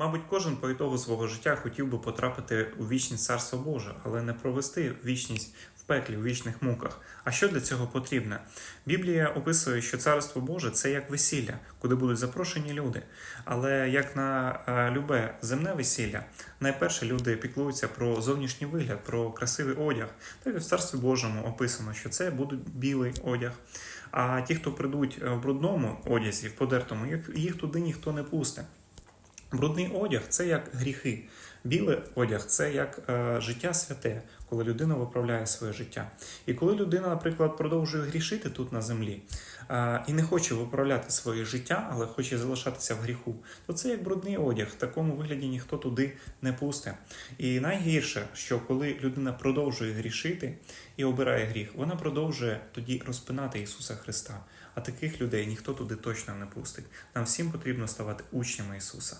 Мабуть, кожен по ітогу свого життя хотів би потрапити у вічність Царство Боже, але не провести вічність в пеклі, у вічних муках. А що для цього потрібно? Біблія описує, що Царство Боже це як весілля, куди будуть запрошені люди. Але як на е, любе земне весілля, найперше люди піклуються про зовнішній вигляд, про красивий одяг. Так і в Царстві Божому описано, що це буде білий одяг. А ті, хто прийдуть е, в брудному одязі, в подертому, їх, туди ніхто не пустить. Брудний одяг це як гріхи. Білий одяг це як е, життя святе, коли людина виправляє своє життя. І коли людина, наприклад, продовжує грішити тут на землі е, і не хоче виправляти своє життя, але хоче залишатися в гріху, то це як брудний одяг. В такому вигляді ніхто туди не пусте. І найгірше, що коли людина продовжує грішити і обирає гріх, вона продовжує тоді розпинати Ісуса Христа. А таких людей ніхто туди точно не пустить. Нам всім потрібно ставати учнями Ісуса.